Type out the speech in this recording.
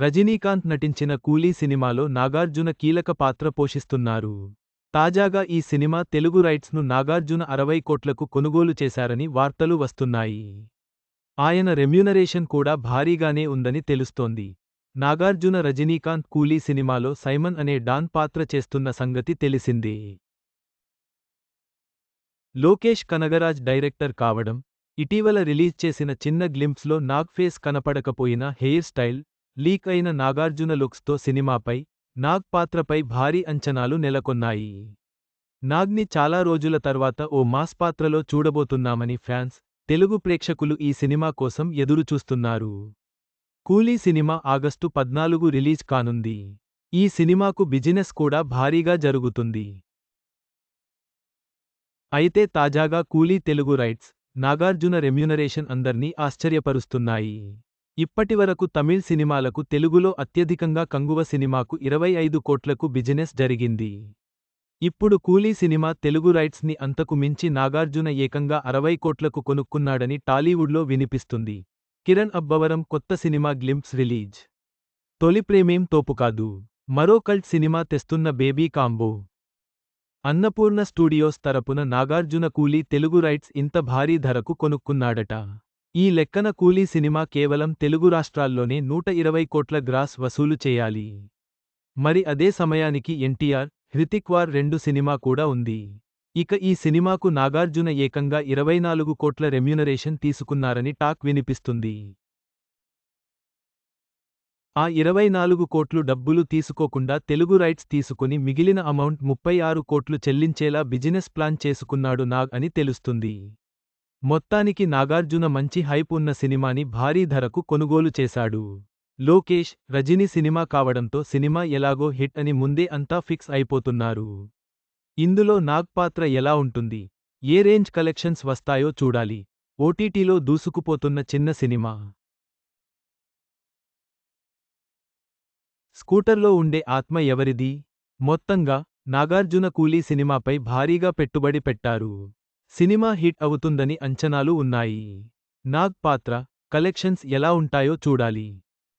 రజనీకాంత్ నటించిన కూలీ సినిమాలో నాగార్జున కీలక పాత్ర పోషిస్తున్నారు. తాజాగా ఈ సినిమా తెలుగు రైట్స్ను నాగార్జున అరవై కోట్లకు కొనుగోలు చేశారని వార్తలు వస్తున్నాయి. ఆయన రెమ్యూనరేషన్ కూడా భారీగానే ఉందని తెలుస్తోంది. నాగార్జున రజనీకాంత్ కూలీ సినిమాలో సైమన్ అనే డాన్ పాత్ర చేస్తున్న సంగతి తెలిసిందే. లోకేష్ కనగరాజ్ డైరెక్టర్ కావడం ఇటీవల రిలీజ్ చేసిన చిన్న గ్లింప్స్లో నాగ్ ఫేస్ కనపడకపోయినా హెయిర్ స్టైల్ లీక్ అయిన నాగార్జున లుక్స్తో సినిమాపై నాగ్ పాత్రపై భారీ అంచనాలు నెలకొన్నాయి. నాగ్ని చాలా రోజుల తర్వాత ఓ మాస్ పాత్రలో చూడబోతున్నామని ఫ్యాన్స్ తెలుగు ప్రేక్షకులు ఈ సినిమా కోసం ఎదురుచూస్తున్నారు. కూలీ సినిమా ఆగస్టు పద్నాలుగు రిలీజ్ కానుంది. ఈ సినిమాకు బిజినెస్ కూడా భారీగా జరుగుతుంది. అయితే తాజాగా కూలీ తెలుగు రైట్స్ నాగార్జున రెమ్యునరేషన్ అందర్నీ ఆశ్చర్యపరుస్తున్నాయి. ఇప్పటివరకు తమిళ్ సినిమాలకు తెలుగులో అత్యధికంగా కంగువ సినిమాకు ఇరవై ఐదు కోట్లకు బిజినెస్ జరిగింది. ఇప్పుడు కూలీ సినిమా తెలుగు రైట్స్ని అంతకు మించి నాగార్జున ఏకంగా అరవై కోట్లకు కొనుక్కున్నాడని టాలీవుడ్లో వినిపిస్తుంది. కిరణ్ అబ్బవరం కొత్త సినిమా గ్లింప్స్ రిలీజ్. తొలి ప్రేమేం తోపు కాదు. మరో కల్ట్ సినిమా తెస్తున్న బేబీ కాంబో. అన్నపూర్ణ స్టూడియోస్ తరపున నాగార్జున కూలీ తెలుగు రైట్స్ ఇంత భారీ ధరకు కొనుక్కున్నాడట. ఈ లెక్కన కూలీ సినిమా కేవలం తెలుగు రాష్ట్రాల్లోనే నూట ఇరవై కోట్ల గ్రాస్ వసూలు చేయాలి. మరి అదే సమయానికి ఎన్టీఆర్ హృతిక్ వార్ రెండు సినిమా కూడా ఉంది. ఇక ఈ సినిమాకు నాగార్జున ఏకంగా ఇరవై నాలుగు కోట్ల రెమ్యూనరేషన్ తీసుకున్నారని టాక్ వినిపిస్తుంది. ఆ ఇరవై నాలుగు కోట్లు డబ్బులు తీసుకోకుండా తెలుగు రైట్స్ తీసుకుని మిగిలిన అమౌంట్ ముప్పై ఆరు కోట్లు చెల్లించేలా బిజినెస్ ప్లాన్ చేసుకున్నాడు నాగ్ అని తెలుస్తుంది. మొత్తానికి నాగార్జున మంచి హైప్ ఉన్న సినిమాని భారీ ధరకు కొనుగోలు చేశాడు. లోకేష్ రజిని సినిమా కావడంతో సినిమా ఎలాగో హిట్ అని ముందే అంతా ఫిక్స్ అయిపోతున్నారు. ఇందులో నాగ్ పాత్ర ఎలా ఉంటుంది? ఏ రేంజ్ కలెక్షన్స్ వస్తాయో చూడాలి. ఓటీటీలో దూసుకుపోతున్న చిన్న సినిమా. స్కూటర్లో ఉండే ఆత్మ ఎవరిది? మొత్తంగా నాగార్జున కూలీ సినిమాపై భారీగా పెట్టుబడి పెట్టారు. సినిమా హిట్ అవుతుందని అంచనాలు ఉన్నాయి. నాగ్ పాత్ర కలెక్షన్స్ ఎలా ఉంటాయో చూడాలి.